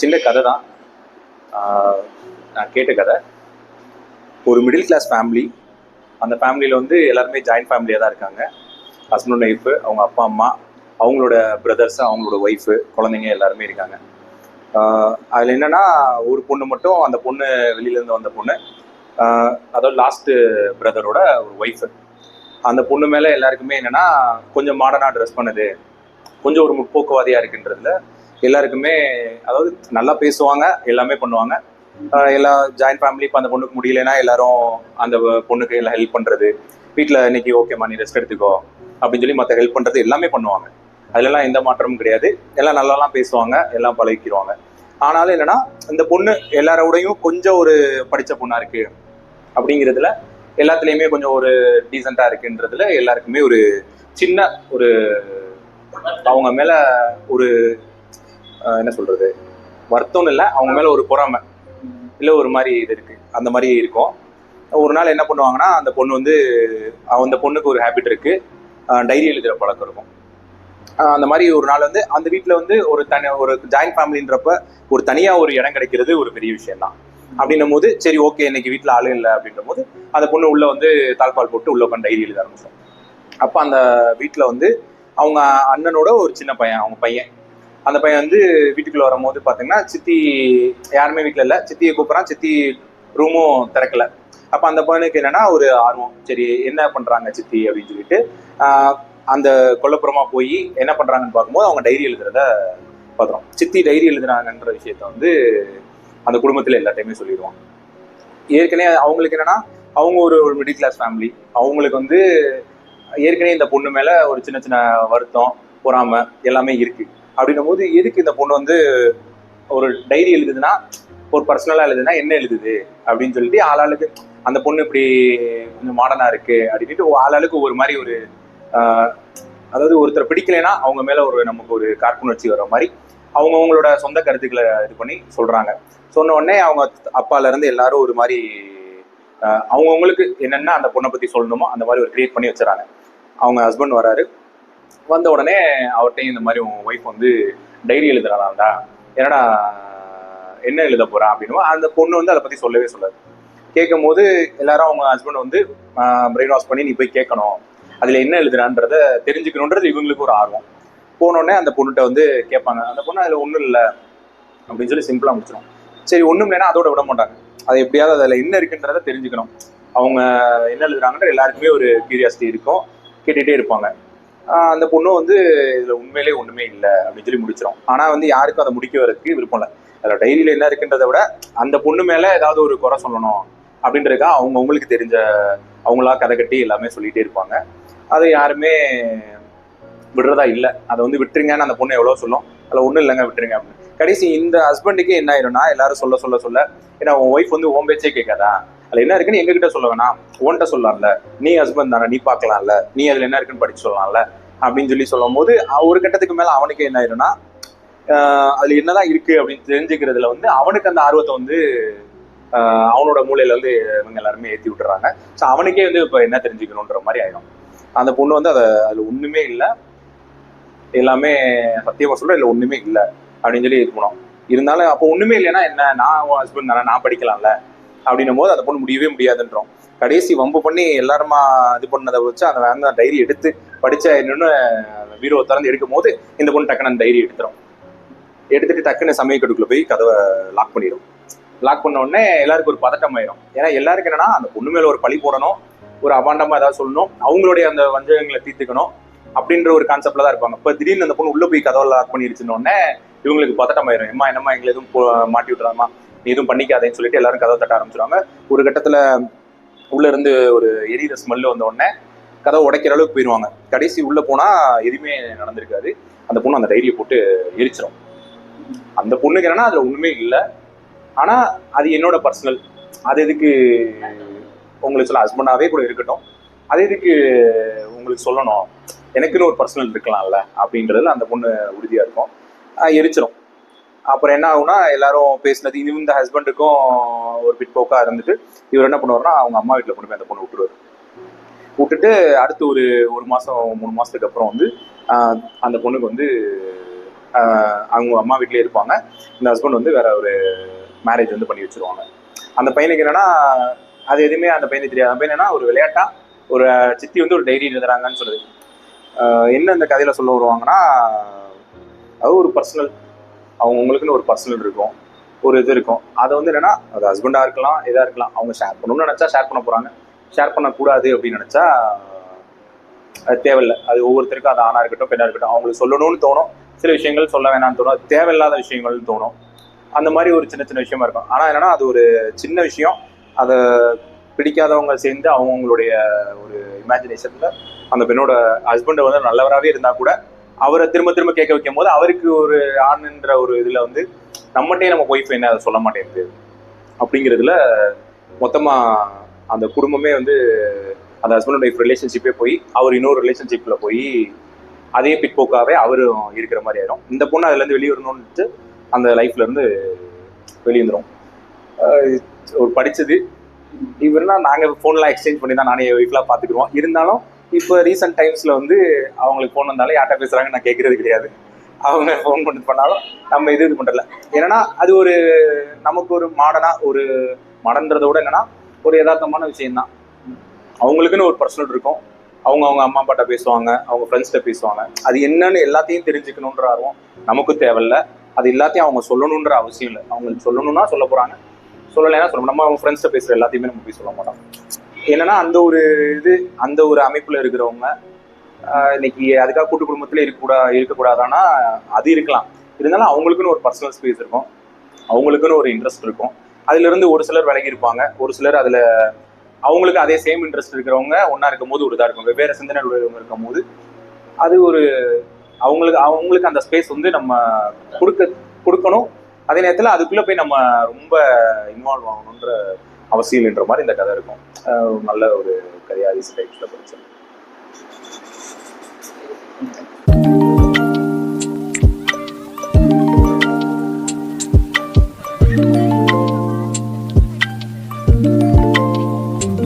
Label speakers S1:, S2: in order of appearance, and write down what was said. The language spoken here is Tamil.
S1: சின்ன கதை தான் நான் கேட்ட கதை. ஒரு மிடில் கிளாஸ் ஃபேமிலி அந்த ஃபேமிலியில் வந்து எல்லாருமே ஜாயின்ட் ஃபேமிலியாக தான் இருக்காங்க. ஹஸ்பண்ட் ஒய்ஃபு அவங்க அப்பா அம்மா அவங்களோட பிரதர்ஸ் அவங்களோட ஒய்ஃபு குழந்தைங்க எல்லாருமே இருக்காங்க. அதில் என்னென்னா ஒரு பொண்ணு மட்டும் அந்த பொண்ணு வெளியிலேருந்து வந்த பொண்ணு. அதாவது லாஸ்ட்டு பிரதரோட ஒரு ஒய்ஃபு அந்த பொண்ணு மேலே எல்லாருக்குமே என்னென்னா கொஞ்சம் மாடர்னாக ட்ரெஸ் பண்ணுது. கொஞ்சம் ஒரு முற்போக்குவாதியாக இருக்குன்றதுல எல்லாருக்குமே அதாவது நல்லா பேசுவாங்க எல்லாமே பண்ணுவாங்க. எல்லா ஜாயின்ட் ஃபேமிலி இப்போ அந்த பொண்ணுக்கு முடியலன்னா எல்லாரும் அந்த பொண்ணுக்கு எல்லாம் ஹெல்ப் பண்ணுறது வீட்டில் இன்னைக்கு ஓகேம்மா நீ ரெஸ்ட் எடுத்துக்கோ அப்படின்னு சொல்லி மற்ற ஹெல்ப் பண்ணுறது எல்லாமே பண்ணுவாங்க. அதுலலாம் எந்த மாற்றமும் கிடையாது. எல்லாம் நல்லாலாம் பேசுவாங்க எல்லாம் பழகிக்கிடுவாங்க ஆனாலும் என்னன்னா இந்த பொண்ணு எல்லாரோடையும் கொஞ்சம் ஒரு படித்த பொண்ணா இருக்கு அப்படிங்கிறதுல எல்லாத்துலேயுமே கொஞ்சம் ஒரு டீசெண்டாக இருக்குன்றதுல எல்லாருக்குமே ஒரு சின்ன ஒரு அவங்க மேல ஒரு என்ன சொல்றது? வருத்தம்னு இல்லை அவங்க மேல ஒரு பொறாமை. இல்லை ஒரு மாதிரி இது இருக்கு. அந்த மாதிரி இருக்கும். ஒரு நாள் என்ன பண்ணுவாங்கன்னா அந்த பொண்ணு வந்து அந்த பொண்ணுக்கு ஒரு ஹேபிட் இருக்கு. டைரி எழுதுகிற பழக்கம் இருக்கும். அந்த மாதிரி ஒரு நாள் வந்து அந்த வீட்டில் வந்து ஒரு தனி ஒரு ஜாயின்ட் ஃபேமிலின்றப்ப ஒரு தனியாக ஒரு இடம் கிடைக்கிறது ஒரு பெரிய விஷயம் தான். அப்படின்னும் போது சரி ஓகே இன்னைக்கு வீட்டில் ஆளு இல்லை அப்படின்ற போது அந்த பொண்ணு உள்ளே வந்து தாழ்பால் போட்டு உள்ள உட்காந்து டைரி எழுத ஆரம்பிச்சோம் அப்போ அந்த வீட்டில் வந்து அவங்க அண்ணனோட ஒரு சின்ன பையன் அவங்க பையன். அந்த பையன் வந்து வீட்டுக்குள்ள வரும்போது பார்த்தீங்கன்னா சித்தி யாருமே வீட்டில் இல்லை. சித்தியை கூப்பிட்றான். சித்தி ரூமும் திறக்கல. அப்போ அந்த பையனுக்கு என்னன்னா ஒரு ஆர்வம். சரி என்ன பண்றாங்க சித்தி அப்படின்னு சொல்லிட்டு அந்த கொல்லப்புறமா போய் என்ன பண்றாங்கன்னு பார்க்கும்போது அவங்க டைரி எழுதுறத பார்க்குறோம். சித்தி டைரி எழுதுறாங்கன்ற விஷயத்த வந்து அந்த குடும்பத்தில் எல்லாத்தையுமே சொல்லிடுவாங்க. ஏற்கனவே அவங்களுக்கு என்னன்னா அவங்க ஒரு ஒரு மிடில் கிளாஸ் ஃபேமிலி அவங்களுக்கு வந்து ஏற்கனவே இந்த பொண்ணு மேல ஒரு சின்ன சின்ன வருத்தம் பொறாமை எல்லாமே இருக்கு. அப்படின்னும் போது எதுக்கு இந்த பொண்ணு வந்து ஒரு டைரி எழுதுதுன்னா ஒரு பர்சனலாக எழுதுனா என்ன எழுதுது? அப்படின்னு சொல்லிட்டு ஆளாளுக்கு அந்த பொண்ணு இப்படி கொஞ்சம் மாடர்னா இருக்கு அப்படின்ட்டு ஆளாளுக்கு ஒரு மாதிரி ஒரு அதாவது ஒருத்தர் பிடிக்கலைன்னா அவங்க மேல ஒரு நமக்கு ஒரு கார்ப்புணர்ச்சி வர மாதிரி அவங்கவுங்களோட சொந்த கருத்துக்களை இது பண்ணி சொல்றாங்க. சொன்ன உடனே அவங்க அப்பால இருந்து எல்லாரும் ஒரு மாதிரி அவங்கவுங்களுக்கு அவங்கவங்களுக்கு என்னென்ன அந்த பொண்ணை பத்தி சொல்லணுமோ அந்த மாதிரி ஒரு கிரியேட் பண்ணி வச்சுறாங்க. அவங்க ஹஸ்பண்ட் வராரு. வந்த உடனே அவர்கிட்டையும் இந்த மாதிரி உன் ஒய்ஃப் வந்து டைரி எழுதுறாளாண்டா? என்னடா என்ன எழுத போறா அப்படின்னு அந்த பொண்ணு வந்து அதை பத்தி சொல்லவே சொல்லாது. கேட்கும் போது எல்லாரும் அவங்க ஹஸ்பண்ட் வந்து பிரெயின் வாஷ் பண்ணி நீ போய் கேட்கணும். அதுல என்ன எழுதுறான்றத தெரிஞ்சுக்கணுன்றது இவங்களுக்கு ஒரு ஆர்வம். போனோடனே அந்த பொண்ணுகிட்ட வந்து கேட்பாங்க. அந்த பொண்ணு அதுல ஒண்ணும் இல்லை. அப்படின்னு சொல்லி சிம்பிளா முடிச்சிடும் சரி ஒண்ணும் இல்லைன்னா அதோட விட மாட்டாங்க. அது எப்படியாவது அதுல என்ன இருக்குன்றத தெரிஞ்சுக்கணும். அவங்க என்ன எழுதுறாங்கன்ற எல்லாருக்குமே ஒரு கியூரியாசிட்டி இருக்கும். கேட்டுட்டே இருப்பாங்க. அந்த பொண்ணும் வந்து இதில் உண்மையிலே ஒன்றுமே இல்லை அப்படின்னு சொல்லி முடிச்சிடும் ஆனால் வந்து யாருக்கும் அதை முடிக்க வரதுக்கு விருப்பம் இல்லை. அதில் டைரியில் என்ன இருக்குன்றதை விட அந்த பொண்ணு மேலே ஏதாவது ஒரு குறை சொல்லணும் அப்படின்றதுக்காக அவங்க அவங்களுக்கு தெரிஞ்ச அவங்களா கதை கட்டி எல்லாமே சொல்லிகிட்டே இருப்பாங்க. அதை யாருமே விடுறதா இல்லை. அதை வந்து விட்டுருங்கன்னு அந்த பொண்ணு எவ்வளோ சொல்லும். அதில் ஒன்றும் இல்லைங்க விட்டுருங்க அப்படின்னு. கடைசி இந்த ஹஸ்பண்டுக்கு என்ன ஆயிரும்னா எல்லாரும் சொல்ல சொல்ல சொல்ல ஏன்னா உன் ஒய்ஃப் வந்து ஓம்பேச்சே கேட்காதா? அதுல என்ன இருக்குன்னு எங்ககிட்ட சொல்ல வேணாம். உன்கிட்ட சொல்லலாம்ல நீ ஹஸ்பண்ட் தானே நீ பார்க்கலாம்ல. நீ அதுல என்ன இருக்குன்னு படிச்சு சொல்லலாம்ல. அப்படின்னு சொல்லி சொல்லும் போது ஒரு கட்டத்துக்கு மேல அவனுக்கு என்ன ஆயிரும்னா ஆஹ் அதுல என்னதான் இருக்கு அப்படின்னு தெரிஞ்சுக்கிறதுல வந்து அவனுக்கு அந்த ஆர்வத்தை வந்து அவனோட மூலையில வந்து இவங்க எல்லாருமே ஏத்தி விட்டுறாங்க. ஸோ அவனுக்கே வந்து இப்போ என்ன தெரிஞ்சுக்கணுன்ற மாதிரி ஆயிடும் அந்த பொண்ணு வந்து அதை அதுல ஒண்ணுமே இல்லை. எல்லாமே சத்தியமா சொல்றேன் இல்லை ஒண்ணுமே இல்லை. அப்படின்னு சொல்லி இது போனோம் இருந்தாலும் அப்போ ஒண்ணுமே இல்லைன்னா என்ன? நான் உன் ஹஸ்பண்ட் தானே நான் படிக்கலாம்ல. அப்படின்னும் போது அந்த பொண்ணு முடியவே முடியாதுன்றோம். கடைசி வம்பு பண்ணி எல்லாருமா இது பண்ணதை வச்சு அந்த வேந்த டைரி எடுத்து படிச்ச என்னன்னு வீரோ திறந்து எடுக்கும் போது இந்த பொண்ணு டக்குன்னு அந்த டைரி எடுத்துரும். எடுத்துட்டு டக்குன்னு சமயக்கட்டுக்குள்ள போய் கதவை லாக் பண்ணிடும் லாக் பண்ண உடனே எல்லாருக்கும் ஒரு பதட்டம் ஆயிரும் ஏன்னா எல்லாருக்கும் என்னன்னா அந்த பொண்ணு மேல ஒரு பழி போடணும் ஒரு அபாண்டமா ஏதாவது சொல்லணும் அவங்களுடைய அந்த வஞ்சகங்களை தீர்த்துக்கணும் அப்படின்ற ஒரு கான்செப்ட்ல தான் இருப்பாங்க. இப்ப திடீர்னு அந்த பொண்ணு உள்ள போய் கதவை லாக் பண்ணிருச்சுன்னு உடனே இவங்களுக்கு பதட்டம் ஆயிரும் எம்மா என்னம்மா எங்களை எதுவும் போ- மாட்டி விட்டுறாமா நீ எதுவும் பண்ணிக்காதேன்னு சொல்லிட்டு எல்லாரும் கதவை தட்ட ஆரம்பிச்சிருவாங்க. ஒரு கட்டத்துல உள்ள இருந்து ஒரு எரியிற ஸ்மெல் வந்த உடனே கதவை உடைக்கிற அளவுக்கு போயிடுவாங்க கடைசி உள்ள போனா எதுவுமே நடந்திருக்காது. அந்த பொண்ணு அந்த டைரியை போட்டு எரிச்சிரும். அந்த பொண்ணுக்கு என்னன்னா அதுல ஒண்ணுமே இல்லை. ஆனா அது என்னோட பர்சனல் அது எதுக்கு உங்களுக்கு சொல்ல ஹஸ்பண்டாவே கூட இருக்கட்டும். அது எதுக்கு உங்களுக்கு சொல்லணும். எனக்குன்னு ஒரு பர்சனல் இருக்கலாம்ல அப்படின்றதுல அந்த பொண்ணு உறுதியா இருக்கும். எரிச்சிரும். அப்புறம் என்ன ஆகும்னா எல்லாரும் பேசினது இது இந்த ஹஸ்பண்டுக்கும் ஒரு பிட் போக்கா இருந்துட்டு இவர் என்ன பண்ணுவாருன்னா அவங்க அம்மா வீட்டில் கொண்டு போய் அந்த பொண்ணு விட்டுருவாரு. விட்டுட்டு அடுத்து ஒரு ஒரு மாதம் மூணு மாதத்துக்கு அப்புறம் வந்து அந்த பொண்ணுக்கு வந்து அவங்க அம்மா வீட்லயே இருப்பாங்க. இந்த ஹஸ்பண்ட் வந்து வேற ஒரு மேரேஜ் வந்து பண்ணி வச்சிருவாங்க. அந்த பையனுக்கு என்னன்னா அது எதுவுமே அந்த பையனுக்கு தெரியாது. அந்த பையன் ஒரு விளையாட்டா ஒரு சித்தி வந்து ஒரு டைரி எழுதுறாங்கன்னு சொல்லுது. என்ன இந்த கதையில சொல்ல வருவாங்கன்னா அது ஒரு பர்சனல் அவங்கவுங்களுக்குன்னு ஒரு பர்சனல் இருக்கும் ஒரு இது இருக்கும். அதை வந்து என்னன்னா அது ஹஸ்பண்டாக இருக்கலாம் இதாக இருக்கலாம். அவங்க ஷேர் பண்ணணும்னு நினச்சா ஷேர் பண்ண போகிறாங்க ஷேர் பண்ணக்கூடாது அப்படின்னு நினச்சா அது தேவையில்லை. அது ஒவ்வொருத்தருக்கும் அது ஆணாக இருக்கட்டும் பெண்ணாக இருக்கட்டும். அவங்களுக்கு சொல்லணும்னு தோணும். சில விஷயங்கள் சொல்ல வேணாம்னு தோணும். தேவையில்லாத விஷயங்கள்னு தோணும். அந்த மாதிரி ஒரு சின்ன சின்ன விஷயமா இருக்கும். ஆனால் என்னன்னா அது ஒரு சின்ன விஷயம். அதை பிடிக்காதவங்க சேர்ந்து அவங்களுடைய ஒரு இமேஜினேஷனில் அந்த பெண்ணோட ஹஸ்பண்டை வந்து நல்லவராகவே இருந்தால் கூட அவரை திரும்ப திரும்ப கேட்க வைக்கும் போது அவருக்கு ஒரு ஆண்ன்ற ஒரு இதுல வந்து நம்மகிட்டே நம்ம ஒய்ஃப் என்ன அதை சொல்ல மாட்டேங்குது அப்படிங்கிறதுல மொத்தமா அந்த குடும்பமே வந்து அந்த ஹஸ்பண்ட் ஒய்ஃப் ரிலேஷன்ஷிப்பே போய் அவர் இன்னொரு ரிலேஷன்ஷிப்ல போய் அதே பிற்போக்காவே அவரும் இருக்கிற மாதிரி ஆயிரும். இந்த பொண்ணு அதுல இருந்து வெளியே வரணும்னு அந்த லைஃப்ல இருந்து வெளியே வந்துடும் ஒரு படிச்சது. இவர்னா நாங்க ஃபோன்லாம் எக்ஸ்சேஞ்ச் பண்ணி தான் நானே ஒய்ஃப்லாம் பார்த்துக்குருவோம். இருந்தாலும் இப்போ ரீசெண்ட் டைம்ஸில் வந்து அவங்களுக்கு ஃபோன் வந்தாலும் யார்கிட்ட பேசுறாங்க நான் கேட்குறது கிடையாது. அவங்க ஃபோன் பண்ணி பண்ணாலும் நம்ம இது இது பண்ணுறல ஏன்னா அது ஒரு நமக்கு ஒரு மாடனாக ஒரு மாடன்றதை விட என்னன்னா ஒரு யதார்த்தமான விஷயம்தான். அவங்களுக்குன்னு ஒரு பர்சனல் இருக்கும். அவங்க அவங்க அம்மா அப்பாட்ட பேசுவாங்க அவங்க ஃப்ரெண்ட்ஸ்கிட்ட பேசுவாங்க. அது என்னன்னு எல்லாத்தையும் தெரிஞ்சுக்கணுன்ற ஆர்வம் நமக்கும் தேவையில்ல. அது எல்லாத்தையும் அவங்க சொல்லணுன்ற அவசியம் இல்லை. அவங்களுக்கு சொல்லணும்னா சொல்ல போகிறாங்க சொல்லலைன்னா சொல்லணும் நம்ம அவங்க ஃப்ரெண்ட்ஸ்கிட்ட பேசுகிற எல்லாத்தையுமே நம்ம போய் சொல்ல மாட்டோம். என்னன்னா அந்த ஒரு இது அந்த ஒரு அமைப்புல இருக்கிறவங்க இன்னைக்கு அதுக்காக கூட்டு குடும்பத்துல இருக்கக்கூடா இருக்கக்கூடாதானா அது இருக்கலாம். இருந்தாலும் அவங்களுக்குன்னு ஒரு பர்சனல் ஸ்பேஸ் இருக்கும். அவங்களுக்குன்னு ஒரு இன்ட்ரெஸ்ட் இருக்கும். அதுல இருந்து ஒரு சிலர் விலகி இருப்பாங்க ஒரு சிலர் அதுல அவங்களுக்கு அதே சேம் இன்ட்ரெஸ்ட் இருக்கிறவங்க ஒன்னா இருக்கும் போது ஒரு இதாக இருக்கும் வெவ்வேறு சிந்தனை உள்ளவங்க இருக்கும் போது அது ஒரு அவங்களுக்கு அவங்களுக்கு அந்த ஸ்பேஸ் வந்து நம்ம கொடுக்க கொடுக்கணும். அதே நேரத்தில் அதுக்குள்ளே போய் நம்ம ரொம்ப இன்வால்வ் ஆகணுன்ற அவசியம் மாதிரி இந்த கதை இருக்கும். நல்ல ஒரு கதையா டைப்ஸ்ல படிச்சேன்.